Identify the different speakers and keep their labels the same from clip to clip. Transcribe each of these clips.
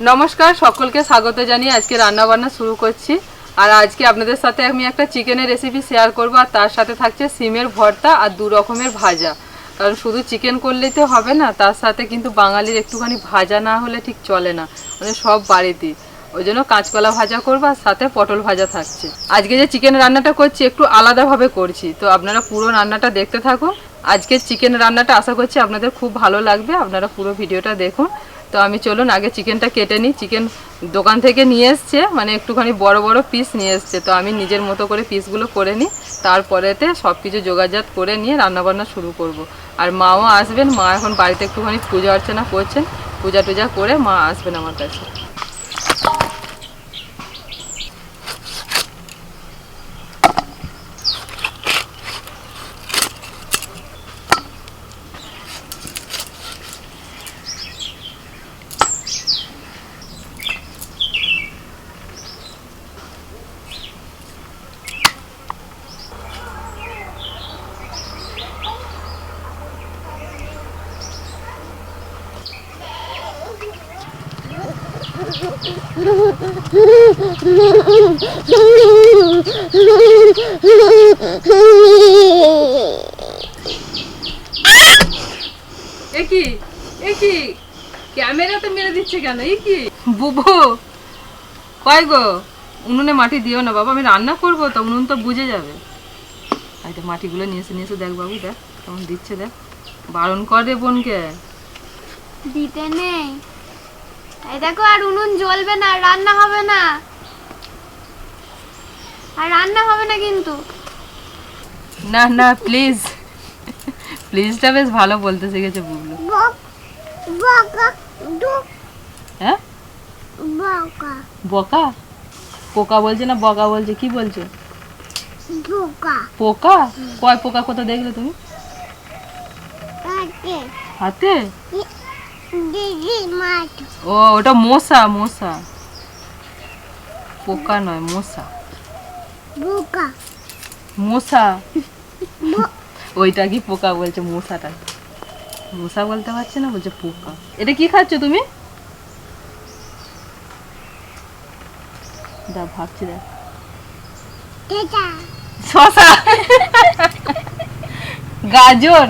Speaker 1: নমস্কার, সকলকে স্বাগত জানিয়ে আজকে রান্না বান্না শুরু করছি। আর আজকে আপনাদের সাথে আমি একটা চিকেনের রেসিপি শেয়ার করব, আর তার সাথে থাকছে সিমের ভর্তা আর দু রকমের ভাজা। কারণ শুধু চিকেন করলেই তো হবে না, তার সাথে কিন্তু বাঙালির একটুখানি ভাজা না হলে ঠিক চলে না মানে সব বাড়িতেই। ওই জন্য কাঁচকলা ভাজা করব, আর সাথে পটল ভাজা থাকছে। আজকে যে চিকেন রান্নাটা করছি, একটু আলাদাভাবে করছি। তো আপনারা পুরো রান্নাটা দেখতে থাকুন। আজকে চিকেন রান্নাটা আশা করছি আপনাদের খুব ভালো লাগবে, আপনারা পুরো ভিডিওটা দেখুন। তো আমি চলুন, আগে চিকেনটা কেটে নিই। চিকেন দোকান থেকে নিয়ে এসছে মানে একটুখানি বড় বড় পিস নিয়ে এসছে। তো আমি নিজের মতো করে পিসগুলো করে নিই, তারপরেতে সব কিছু যোগাযোগ করে নিয়ে রান্নাবান্না শুরু করব। আর মাও আসবেন, মা এখন বাড়িতে একটুখানি পূজা অর্চনা করছেন, পূজা টুজা করে মা আসবেন আমার কাছে। মেরে দিচ্ছে কেন কি কয় গো? উনুনে মাটি দিও না বাবা, আমি রান্না করব তো, উনুন তো বুঝে যাবে। এই তো মাটিগুলো নিয়ে এসে নিয়ে এসে দেখ বাবু, দেখ, কেমন দিচ্ছে, দেখ। বারণ কর বোনকে।
Speaker 2: দিতে নেই। এই দেখো আর উনুন জ্বলবে না রান্না হবে না। আর রান্না হবে না কিন্তু।
Speaker 1: না না প্লিজ প্লিজটা বেশ ভালো বলতে শিখেছে বুবলু। হ্যাঁ? বকা। পোকা বলছে না বকা বলছে? কি বলছে? পোকা? কয় পোকা কোথা দেখলে তুমি? হাতে। ও ওটা মশা মশা। পোকা নয় মশা। মশা। ওইটা কি পোকা বলছে মশাটা? মশা বলতে পারছে না বলছে পোকা। এটা কি খাচ্ছ তুমি? দা ভাবছি দেখ। শশা। গাজর।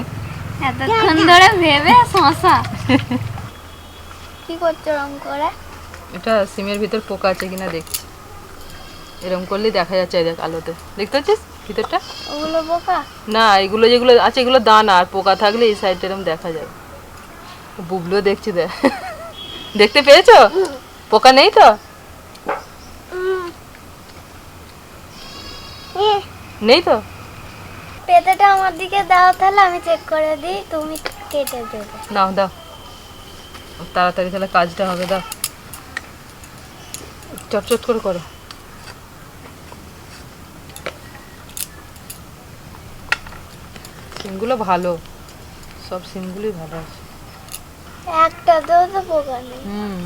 Speaker 2: এতক্ষণ ধরে ভেবে শশা। কি করছ রং করে?
Speaker 1: এটা সিমের ভিতর পোকা আছে কিনা দেখছি। এরকম করলেই দেখা যাচ্ছে দেখ আলোতে। দেখতে পাচ্ছিস ভিতরটা?
Speaker 2: ওগুলো পোকা?
Speaker 1: না এগুলো যেগুলো আছে এগুলো দানা আর পোকা থাকলে এই সাইডটা এরকম দেখা যায় বুবলুও দেখছি দেখ। দেখতে পেয়েছ? পোকা নেই তো? নেই তো?
Speaker 2: পেতেটা আমার দিকে দাও তাহলে আমি চেক করে দিই তুমি কেটে দেবে।
Speaker 1: নাও দাও। তাড়াতাড়ি তাহলে কাজটা হবে দাও চটচট করে করো। সিমগুলো ভালো। সব সিমগুলোই ভালো আছে।
Speaker 2: একটা তো পোকা নেই।
Speaker 1: হুম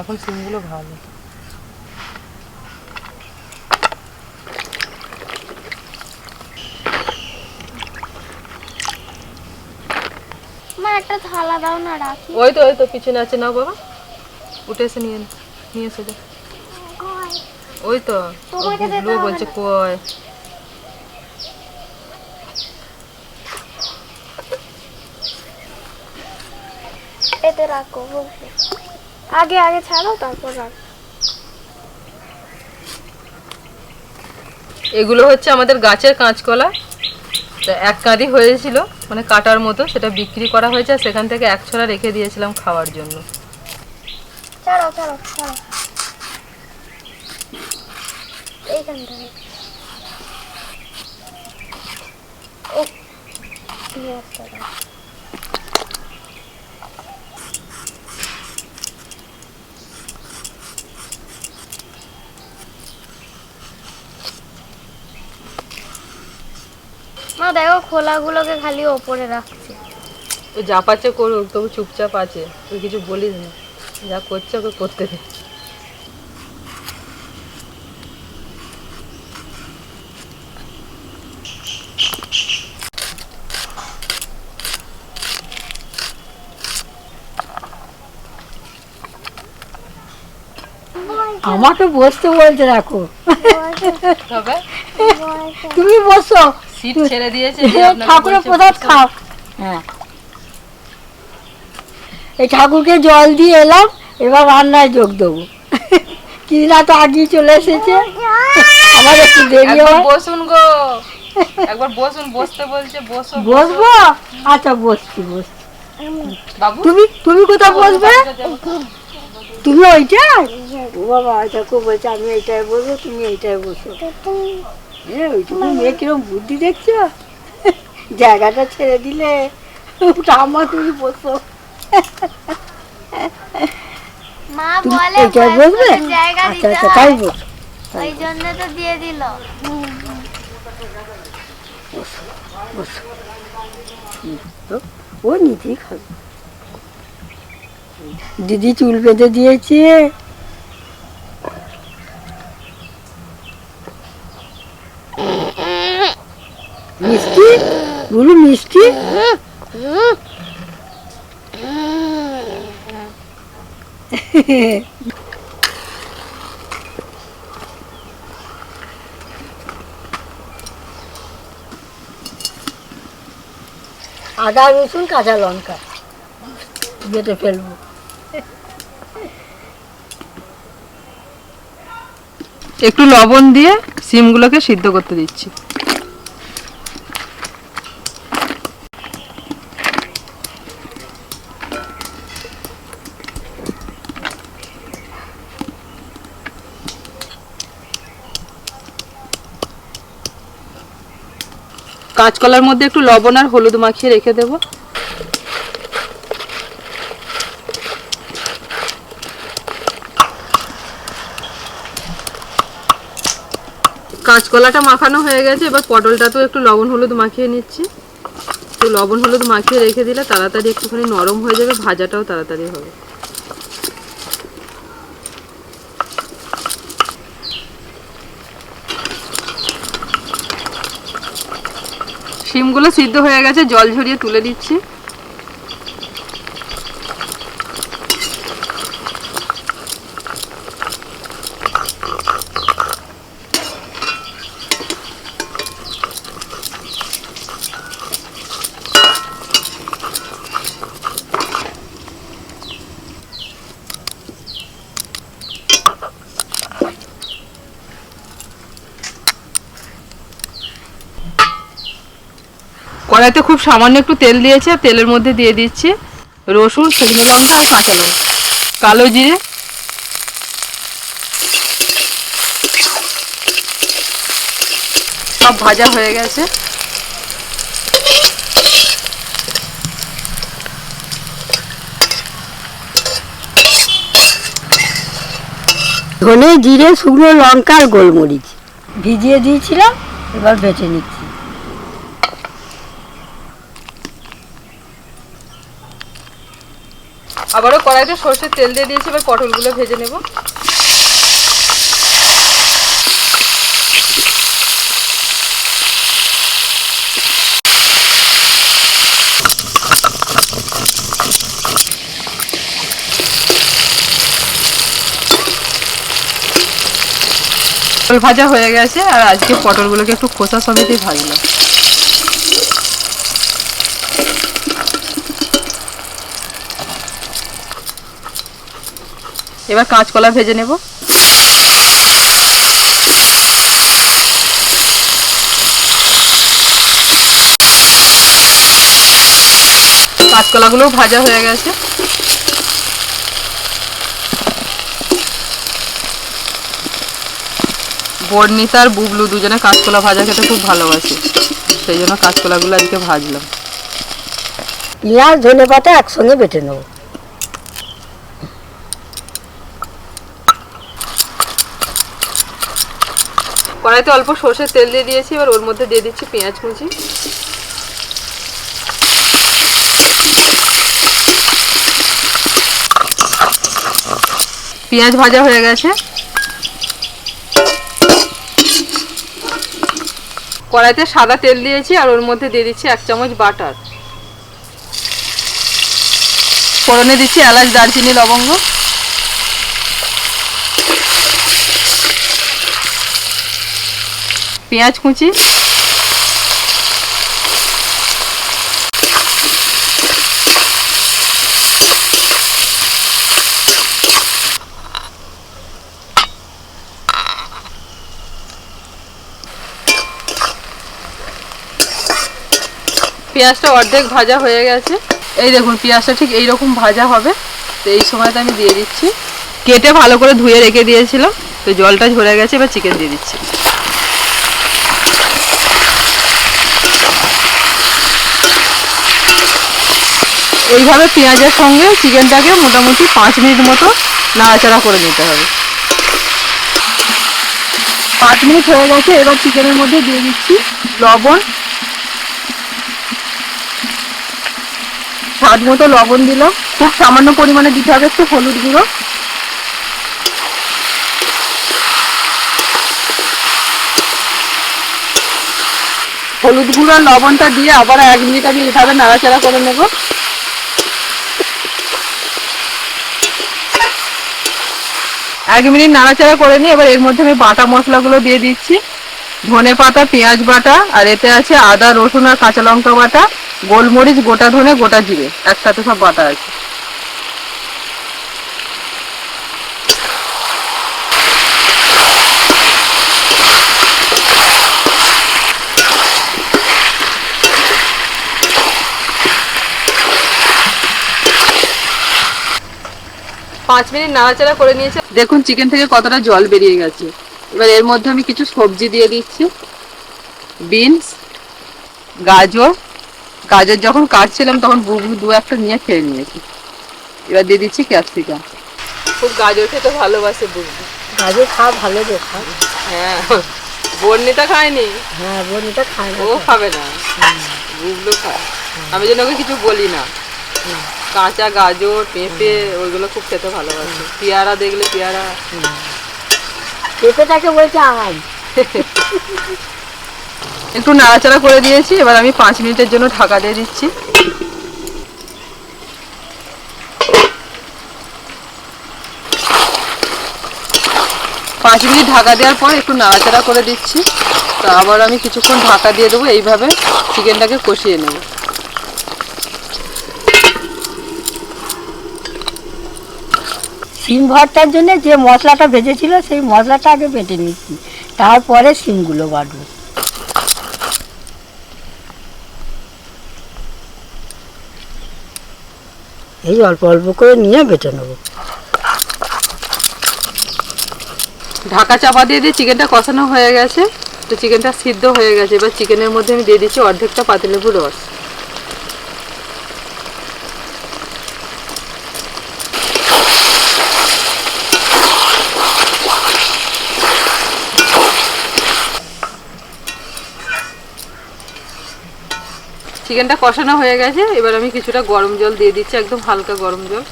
Speaker 1: এখন সিমগুলো ভালো।
Speaker 2: একটা থালা দাও না রাখি।
Speaker 1: ওই তো ওই তো পিছনে আছে। নাও বাবা। উঠে এসে নিয়ে নিয়ে এসে দে। ওই তো
Speaker 2: হবে
Speaker 1: বলছে কয়
Speaker 2: এতে রাখো আগে আগে ছাড়ো তারপর রাখো।
Speaker 1: এগুলো হচ্ছে আমাদের গাছের কাঁচকলা। এক কাঁদি হয়েছিল মানে কাটার মতো, সেটা বিক্রি করা হয়েছে আর সেখান থেকে এক ছড়া রেখে দিয়েছিলাম খাওয়ার জন্য।
Speaker 2: মা দেখো খোলাগুলোকে খালি ওপরে রাখছে।
Speaker 1: তো যা পাচ্ছে করুক তবু চুপচাপ আছে। তুই কিছু বলিস না। যা করছে ওকে করতে দে।
Speaker 3: আমাকে বসতে বলছে রাখো তুমি বসো।
Speaker 1: সিট ছেড়ে দিয়েছে
Speaker 3: ঠাকুরের প্রসাদ খাও হ্যাঁ। এই ঠাকুরকে জল দিয়ে এলাম এবার রান্নায় যোগ দেবো। কিনা তো আগেই চলে এসেছে। আমার একটু দেরি হয়।
Speaker 1: বসুন গো। একবার বসুন বসতে বলছে বসো
Speaker 3: বসবো? আচ্ছা বসছি বসছি।
Speaker 1: বাবু?
Speaker 3: তুমি তুমি কোথায় বসবে? তুমি ওইটাই ও বাবা খুব বলছে আমি এইটাই বসবো তুমি এইটাই বসো। ওইটুকু মেয়ে কিরম বুদ্ধি দেখছ? জায়গাটা ছেড়ে দিলে আমার তুমি বসো।
Speaker 2: মা বলে
Speaker 3: এইটাই বসবে? আচ্ছা আচ্ছা তাই
Speaker 2: হয় ওই জন্য তো দিয়ে দিল।
Speaker 3: বসো। ও নিজেই খাবে। দিদি চুল বেঁধে দিয়েছে মিষ্টি বলু মিষ্টি? আদা, রসুন, কাঁচা লঙ্কা। বেটে ফেলব।
Speaker 1: একটু লবণ দিয়ে সিমগুলোকে সিদ্ধ করতে দিচ্ছি। কাঁচকলার মধ্যে একটু লবণ আর হলুদ মাখিয়ে রেখে দেবো। কাঁচকলাটা মাখানো হয়ে গেছে, এবার পটলটাতেও একটু লবণ হলুদ মাখিয়ে নিচ্ছি। একটু লবণ হলুদ মাখিয়ে রেখে দিলে তাড়াতাড়ি একটুখানি নরম হয়ে যাবে, ভাজাটাও তাড়াতাড়ি হবে। শিমগুলো সিদ্ধ হয়ে গেছে জল ঝরিয়ে তুলে দিচ্ছি। কড়াইতে খুব সামান্য একটু তেল দিয়েছে আর তেলের মধ্যে দিয়ে দিচ্ছি রসুন শুকনো লঙ্কা আর কাঁচা লঙ্কা। কালো জিরে। সব ভাজা হয়ে গেছে।
Speaker 3: ধনে জিরে শুকনো লঙ্কা আর গোলমরিচ। ভিজিয়ে দিয়েছিলাম এবার বেটে নিচ্ছি।
Speaker 1: আবারও কড়াইতে সর্ষের তেল দিয়ে দিয়েছি, এবার পটলগুলো ভেজে নেব। পটল ভাজা হয়ে গেছে, আর আজকে পটলগুলোকে একটু খোসা সমেতই ভাজলাম এবার কাঁচকলা ভেজে নেব। কাঁচকলাগুলো ভাজা হয়ে গেছে। বর্ণিতা আর বুবলু দুজনে কাঁচকলা ভাজা খেতে খুব ভালোবাসে। সেই জন্য কাঁচকলাগুলো আজকে ভাজলাম।
Speaker 3: পেঁয়াজ ধনে পাতা একসঙ্গে বেটে নেব।
Speaker 1: কড়াইতে অল্প সর্ষের তেল দিয়ে দিয়েছি, এবার ওর মধ্যে দিয়ে দিচ্ছি পেঁয়াজ কুচি। পেঁয়াজ ভাজা হয়ে গেছে। কড়াইতে সাদা তেল দিয়েছি, আর ওর মধ্যে দিয়ে দিচ্ছি এক চামচ বাটার। ফোড়নে দিচ্ছি এলাচ, দারচিনি, লবঙ্গ। পেঁয়াজ কুচি। পেঁয়াজটা অর্ধেক ভাজা হয়ে গেছে। এই দেখুন, পেঁয়াজটা ঠিক এইরকম ভাজা হবে। তো এই সময়তে আমি দিয়ে দিচ্ছি। কেটে ভালো করে ধুয়ে রেখে দিয়েছিলাম। তো জলটা ঝরে গেছে, এবার চিকেন দিয়ে দিচ্ছি। এইভাবে পেঁয়াজের সঙ্গে চিকেনটাকে মোটামুটি পাঁচ মিনিট মতো নাড়াচাড়া করে নিতে হবে। পাঁচ মিনিট হয়ে গেছে, এবার চিকেনের মধ্যে দিয়ে দিচ্ছি লবণ। স্বাদ মতো লবণ দিলাম। খুব সামান্য পরিমাণে দিতে হবে একটু হলুদ গুঁড়ো। হলুদ গুঁড়ো লবণটা দিয়ে আবার এক মিনিট আমি এভাবে নাড়াচাড়া করে নেব। এক মিনিট নাড়াচাড়া করে নিই এবার এর মধ্যে আমি বাটা মশলাগুলো দিয়ে দিচ্ছি। ধনে পাতা, পেঁয়াজ বাটা, আর এতে আছে আদা, রসুন আর কাঁচা লঙ্কা বাটা, গোলমরিচ, গোটা ধনে, গোটা জিরে। একসাথে সব বাটা আছে। পাঁচ মিনিট নাড়াচাড়া করে নিয়েছে। দেখুন চিকেন থেকে কতটা জল বেরিয়ে গেছে। এবার এর মধ্যে আমি কিছু সবজি দিয়ে দিচ্ছি। বিনস গাজর। গাজর যখন কাটছিলাম তখন বুবু দু একটা নিয়ে খেয়ে নিয়েছি। এবার দিয়ে দিচ্ছি ক্যাপসিকাম খুব গাজর খেতে ভালোবাসে বুবু।
Speaker 3: গাজর খাওয়া ভালো তো খা
Speaker 1: হ্যাঁ বর্ণিতা খায়নি?
Speaker 3: হ্যাঁ বোনটা খায়
Speaker 1: ও খাবে না। বুবলু খায়। আমি যেন ওকে কিছু বলি না। কাঁচা গাজর পেঁপে ওইগুলো খুব খেতে ভালোবাসে। পেয়ারা দেখলে পেয়ারা।
Speaker 3: পেঁপেটাকে বলছে আম
Speaker 1: একটু নাড়াচাড়া করে দিয়েছি এবার আমি পাঁচ মিনিটের জন্য ঢাকা দিয়ে দিচ্ছি। পাঁচ মিনিট ঢাকা দেওয়ার পর একটু নাড়াচাড়া করে দিচ্ছি। তো আবার আমি কিছুক্ষণ ঢাকা দিয়ে দেবো এইভাবে চিকেনটাকে কষিয়ে নেব।
Speaker 3: সিম ভর্তার জন্য যে মশলাটা ভেজেছিল, সেই মশলাটা আগে বেটে নিচ্ছি। তারপরে সিমগুলো বাটবো। এই অল্প অল্প করে নিয়ে বেটে নেব।
Speaker 1: ঢাকা চাপা দিয়ে দিয়ে চিকেনটা কষানো হয়ে গেছে। তো চিকেনটা সিদ্ধ হয়ে গেছে। এবার চিকেনের মধ্যে আমি দিয়ে দিচ্ছি অর্ধেকটা পাতিলেবুর রস। চিকেনটা কষানো হয়ে গেছে, এবার আমি কিছুটা গরম জল দিয়ে দিচ্ছি, একদম হালকা গরম জল।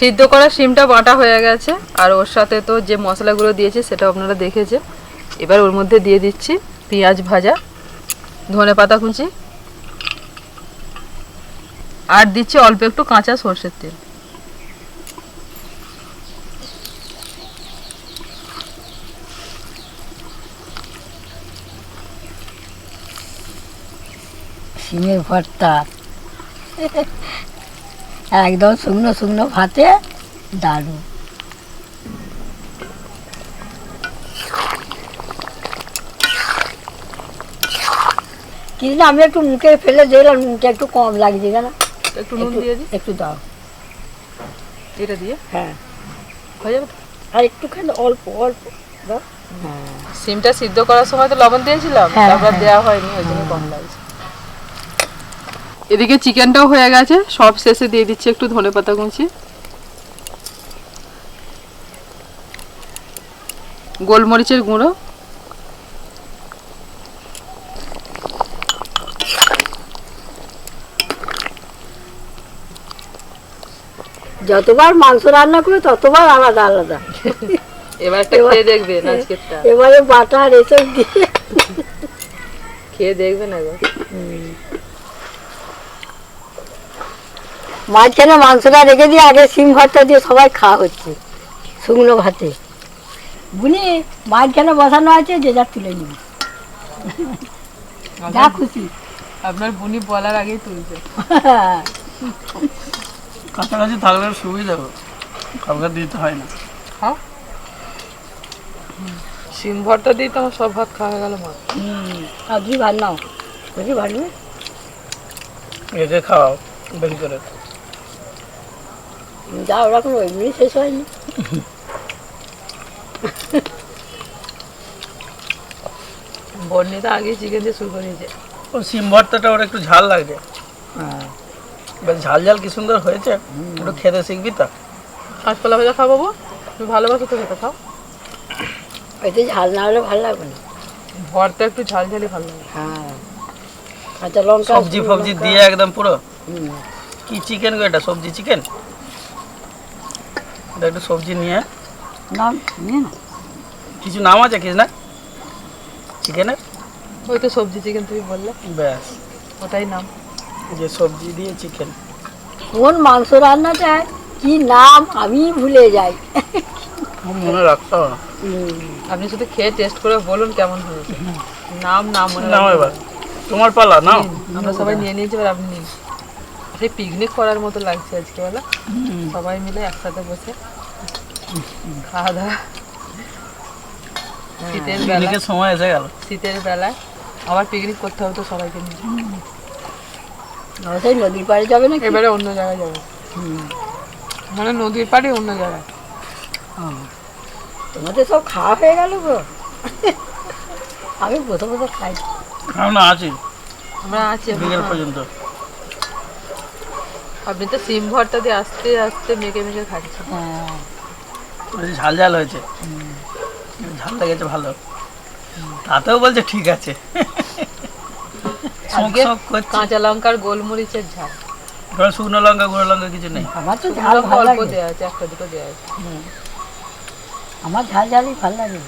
Speaker 1: সিদ্ধ করা শিমটা বাটা হয়ে গেছে। আর ওর সাথে তো যে মশলাগুলো দিয়েছে সেটা আপনারা দেখেছে। এবার ওর মধ্যে দিয়ে দিচ্ছি পেঁয়াজ ভাজা ধনে পাতা কুচি আর দিচ্ছি অল্প একটু কাঁচা সর্ষের তেল।
Speaker 3: সিমের ভর্তা। একদম শুকনো শুকনো ভাতে দারুণ। কিন্তু আমি একটু মুখে ফেলে দিলাম মুখটা একটু কম লাগছে কেন
Speaker 1: একটু নুন দিয়ে দিই?
Speaker 3: একটু দাও।
Speaker 1: এটা দিয়ে?
Speaker 3: হ্যাঁ।
Speaker 1: হয়ে যাবে?
Speaker 3: আর একটুখানি অল্প অল্প দাও।
Speaker 1: সিমটা সিদ্ধ করার সময় তো লবণ দিয়েছিলাম
Speaker 3: হ্যাঁ,
Speaker 1: তারপর
Speaker 3: হ্যাঁ।
Speaker 1: দেওয়া হয়নি ওই জন্য কম লাগছে। এদিকে চিকেনটাও হয়ে গেছে সব শেষে দিয়ে দিচ্ছি একটু ধনে পাতা কুচি। গোলমরিচের গুঁড়ো।
Speaker 3: যতবার মাংস রান্না করে ততবার আলাদা আলাদা।
Speaker 1: এবার খেয়ে দেখবেন আজকেরটা।
Speaker 3: এবারে বাটার এসব দিয়ে
Speaker 1: খেয়ে দেখবেন একবার।
Speaker 3: মাঝখানে মাংসটা রেখে দিয়ে আগে সিম ভাতটা দিয়ে সবাই খাওয়া হচ্ছে শুকনো ভাতে। বুনি মাঝখানে বসানো আছে যে যা তুলে নিবি। যা খুশি।
Speaker 1: আপনার বুনি বলার আগেই তুলছে।
Speaker 4: কাছাকাছি থাকলে সুবিধা হবে। কাউকে দিতে হয় না।
Speaker 1: খাও সিম ভর্তা দিয়ে তো আমার সব ভাত খাওয়া গেল মা।
Speaker 3: হুম আর দুই ভাত নাও। বুঝি ভালো
Speaker 4: একে খাওয়াও বেশি করে।
Speaker 3: যা ওরকম এমনি শেষ হয়নি।
Speaker 1: বর্ণিতা আগেই চিকেন দিয়ে শুরু করেছে।
Speaker 4: ও সিম ভর্তাটা ওর একটু ঝাল লাগছে
Speaker 3: হ্যাঁ।
Speaker 4: বেশ ঝাল ঝাল কি সুন্দর হয়েছে? একটু খেতে শিখবি তো?
Speaker 1: কাঁচকলা ভাজা খাও বাবু? তুমি ভালোবাসো তো খেতে খাও।
Speaker 3: এতে ঝাল না হলে ভালো লাগবে না।
Speaker 1: ভর্তা একটু ঝাল ঝালি ভালো লাগে।
Speaker 3: হ্যাঁ। কাঁচা লঙ্কা
Speaker 4: সবজি ফবজি দিয়ে একদম পুরো?
Speaker 3: হুম।
Speaker 4: কি চিকেন গো এটা সবজি চিকেন একটু সবজি নিয়ে।
Speaker 3: নাম নিয়ে না
Speaker 4: কিছু নাম আছে কিছু না? চিকেনের?
Speaker 1: ওই তো সবজি চিকেন তুমি বললে।
Speaker 4: ব্যাস।
Speaker 1: ওটাই নাম।
Speaker 4: যে সবজি দিয়ে চিকেন।
Speaker 3: কোন মাংস রান্নাটা কি নাম আমি ভুলে যাই।
Speaker 4: মনে রাখতে হবে
Speaker 1: আপনি শুধু খেয়ে টেস্ট করে বলুন কেমন হয়েছে। নাম নাম মনে
Speaker 4: নাও এবার। তোমার পালা নাও।
Speaker 1: আমরা সবাই নিয়ে নিয়েছি এবার আপনি সেই পিকনিক করার মতো লাগছে আজকে বলা। সবাই মিলে একসাথে বসে খাওয়া দাওয়া শীতের বেলা।
Speaker 4: সময় এসে গেল।
Speaker 1: শীতের বেলায় আবার পিকনিক করতে হবে তো সবাইকে নিয়ে।
Speaker 3: সেই নদীর পাড়ে যাবে না
Speaker 1: এবারে অন্য জায়গায় যাব। মানে নদীর পাড়ে অন্য জায়গায়।
Speaker 3: তোমাদের সব খাওয়া হয়ে গেল গো? আমি বসে বসে খাই।
Speaker 4: না আছি।
Speaker 1: আমরা আছি
Speaker 4: বিকেল পর্যন্ত।
Speaker 1: আপনি তো সিম ভর্তা দিয়ে আস্তে আস্তে মেখে মেখে খাচ্ছেন।
Speaker 3: হ্যাঁ
Speaker 4: ঝাল ঝাল হয়েছে। ঝাল লেগেছে ভালো। তাতেও বলছে ঠিক আছে।
Speaker 1: কাঁচা লঙ্কার গোলমরিচের ঝাল।
Speaker 4: শুকনো লঙ্কা গুঁড়ো লঙ্কা কিছু নেই।
Speaker 3: আমার তো ঝাল ভালো
Speaker 1: অল্প
Speaker 3: লাগে।
Speaker 1: দেওয়া আছে একটা দুটো দেওয়া আছে।
Speaker 3: আমার ঝাল ঝালই ভালো লাগে।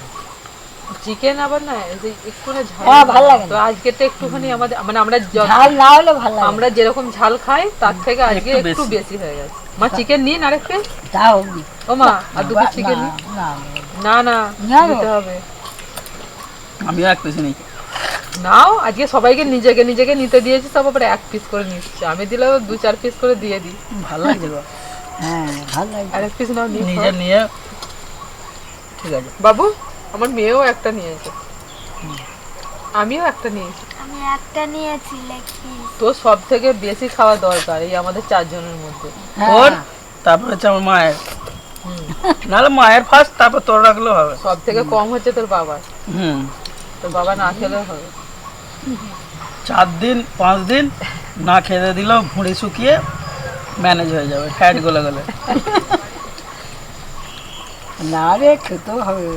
Speaker 1: চিকেন আবার না এই যে একটু না ঝাল
Speaker 3: হ্যাঁ, লাগে।
Speaker 1: তো আজকে তো একটুখানি আমাদের মানে আমরা
Speaker 3: ঝাল না হলে ভালো লাগে
Speaker 1: আমরা যেরকম ঝাল খাই তার থেকে আজকে
Speaker 4: একটু বেশি।
Speaker 1: হয়ে গেছে। মা চিকেন নিন ও মা আর দু পিস
Speaker 3: না,
Speaker 1: চিকেন
Speaker 3: না,
Speaker 1: না না
Speaker 3: না
Speaker 1: দিতে হবে।
Speaker 4: আমিও এক পিস নেই।
Speaker 1: নাও আজকে সবাইকে নিজেকে নিজেকে নিতে দিয়েছি সব আবার এক পিস করে নিচ্ছে। আমি দিলেও দু চার পিস করে দিয়ে দিই।
Speaker 4: ভালো লাগছে গো।
Speaker 3: হ্যাঁ ভালো লাগে
Speaker 1: আর এক পিস নাও
Speaker 4: নিজে নিয়ে ঠিক আছে।
Speaker 1: বাবু? আমার মেয়েও একটা নিয়েছে। আমিও একটা নিয়েছি।
Speaker 2: আমি একটা নিয়েছি লেখি
Speaker 1: তো সব থেকে বেশি খাওয়া দরকার এই আমাদের চারজনের মধ্যে।
Speaker 3: হ্যাঁ।
Speaker 4: ওর তারপর হচ্ছে আমার মায়ের। নাহলে মায়ের ফার্স্ট তারপর তোর রাখলেও হবে।
Speaker 1: সব থেকে কম হচ্ছে তোর বাবার।
Speaker 4: হুম।
Speaker 1: তোর বাবা না খেলে হবে।
Speaker 4: চার দিন পাঁচ দিন না খেতে দিলেও ভুঁড়ি শুকিয়ে ম্যানেজ হয়ে যাবে ফ্যাট গলে গলে।
Speaker 3: না রে খেতেও হবে।